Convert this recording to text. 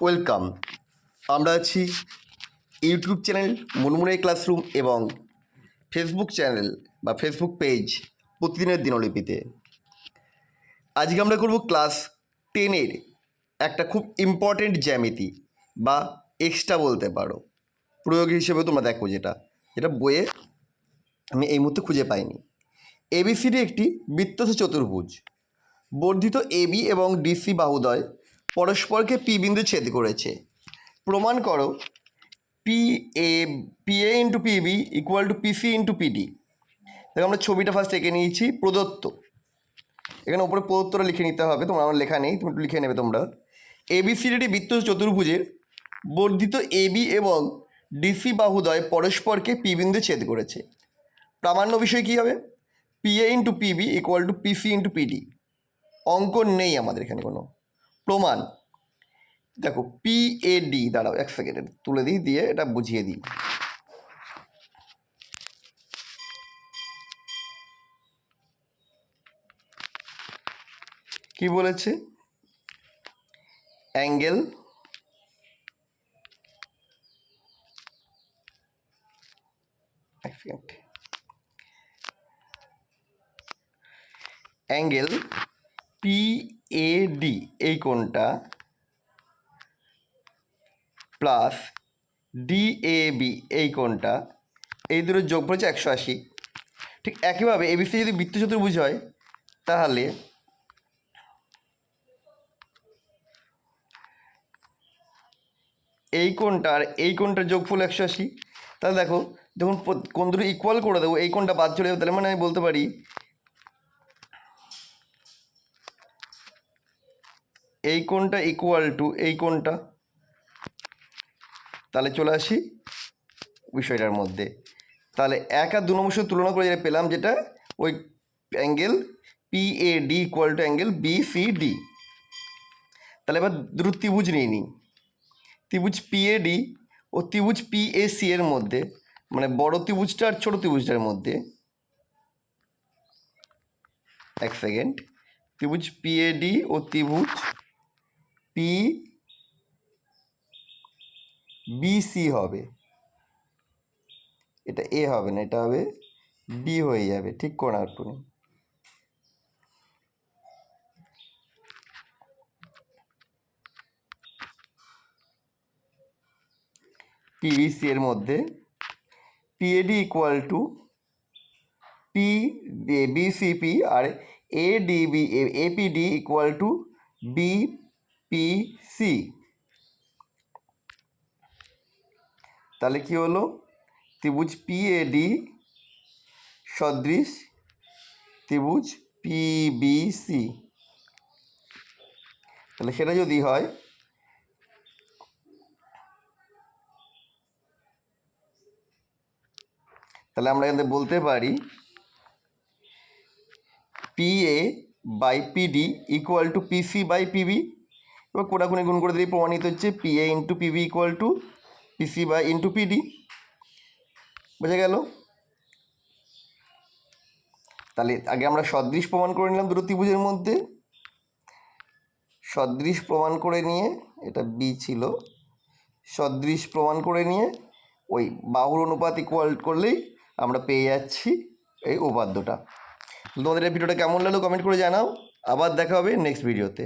Welcome. আমরা আছি YouTube channel মুনমুনে ক্লাসরুম এবং ফেসবুক চ্যানেল বা ফেসবুক পেজ প্রতিদিনের দিনলিপিতে। আজকে আমরা করব ক্লাস টেনের একটা খুব ইম্পর্টেন্ট জ্যামিতি বা এক্সট্রা বলতে পারো। প্রয়োগ হিসেবে তোমরা দেখো যেটা যেটা বইয়ে আমি এই মুহূর্তে খুঁজে পাইনি। এবিসিডি একটি বৃত্তস্থ চতুর্ভুজ বর্ধিত এবি এবং ডিসি বাহুদয় পরস্পরকে পি বিন্দু ছেদ করেছে। প্রমাণ করো P A P A into P B equal to P C into P D দেখো আমরা ছবিটা ফার্স্ট এঁকে নিয়েছি, প্রদত্ত। এখানে উপরে প্রদত্তটা লিখে নিতে হবে, তোমরা আমার লেখা নেই, তুমি একটু লিখে নেবে তোমরা। এবিসিডিটি বৃত্ত চতুর্ভুজের বর্ধিত এবি এবং ডিসি বাহুদয় পরস্পরকে পি বিন্দু ছেদ করেছে। প্রামাণ্য বিষয় কী হবে? P A into P B equal to P C into P D অঙ্ক নেই আমাদের এখানে কোনো। প্রমাণ। দেখো পি এ ডি দাঁড়াও এক সেকেন্ড তুলে দিই, দিয়ে এটা বুঝিয়ে দিই। কি বলেছে? Angle. Angle P A D এই কোণটা প্লাস ডি এ বি এই কোণটা, এই দুটো যোগ করেছে একশো আশি। ঠিক একইভাবে এবিসি যদি বৃত্ত চতুর্ভুজ হয় তাহলে এই কোণটা আর এই কোণটার যোগফল একশো আশি। তাহলে দেখো, যখন কোন দুটো ইকুয়াল করে দেবো, এই কোণটা বাদ চলে যাবে, তাহলে মানে আমি বলতে পারি এই কোণটা ইকুয়াল টু এই কোণটা। তাহলে চলে আসি বিষয়টার মধ্যে। তাহলে এক আর দু নম্বর সাথে তুলনা করে যেটা পেলাম যেটা, ওই angle P A D equal to angle B C D তাহলে এবার দুটো ত্রিভুজ নিয়ে নিই। ত্রিভুজ পি এ ডি ও ত্রিভুজ পি এ সি এর মধ্যে মানে বড় ত্রিভুজটা আর ছোটো ত্রিভুজটার মধ্যে। এক সেকেন্ড ত্রিভুজ পি এ ডি ও ত্রিভুজ পি বিসি হবে। এটা এ হবে না, এটা হবে বি হয়ে যাবে, ঠিক একটু পিভিসি এর মধ্যে P A D equal to P B C P R A D B A P D equal to B P C তাহলে কি হলো? ত্রিভুজ পিএডি সদৃশ ত্রিভুজ পিবিসি তাহলে সেটা যদি হয়, তাহলে আমরা এখান বলতে পারি P A by P D equal to P C by P B এবার কোটাকুনি গুণ করে দিলেই প্রমাণিত হচ্ছে P A into P B equal to P C by into P D বোঝা গেল? তাহলে আগে আমরা সদৃশ প্রমাণ করে নিলাম দুটো ত্রিভুজের মধ্যে। সদৃশ প্রমাণ করে নিয়ে এটা বি ছিল। সদৃশ প্রমাণ করে নিয়ে ওই বাহুর অনুপাত ইকুয়াল করলেই আমরা পেয়ে যাচ্ছি এই উপাদ্যটা তোমাদের এই ভিডিওটা কেমন লাগল কমেন্ট করে জানাও। আবার দেখা হবে নেক্সট ভিডিওতে